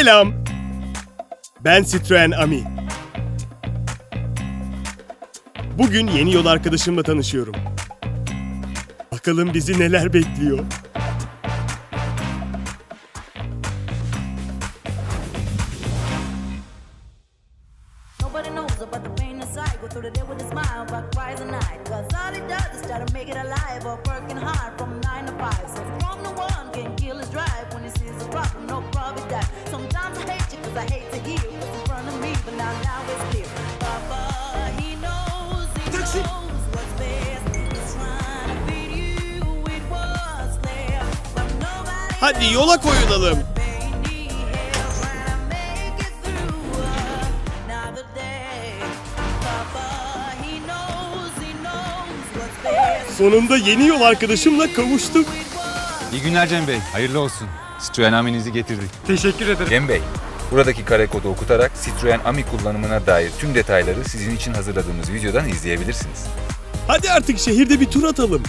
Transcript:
Selam. Ben Citroen Ami. Bugün yeni yol arkadaşımla tanışıyorum. Bakalım bizi neler bekliyor. Nobody knows about the pain inside. Go through the day with a smile, but cries at night. Cause all it does is try to make it alive. Or working hard cause I hate to hear what's in front of me. But now, now it's clear. Papa, he knows, he knows what's best. He's trying to feed you with what's there. But nobody Hadi yola koyulalım. Sonunda yeni yol arkadaşımla kavuştuk. İyi günler Cem Bey. Hayırlı olsun. Citroen Amin'izi getirdik. Teşekkür ederim. Cem Bey, buradaki kare kodu okutarak Citroen Ami kullanımına dair tüm detayları sizin için hazırladığımız videodan izleyebilirsiniz. Hadi artık şehirde bir tur atalım.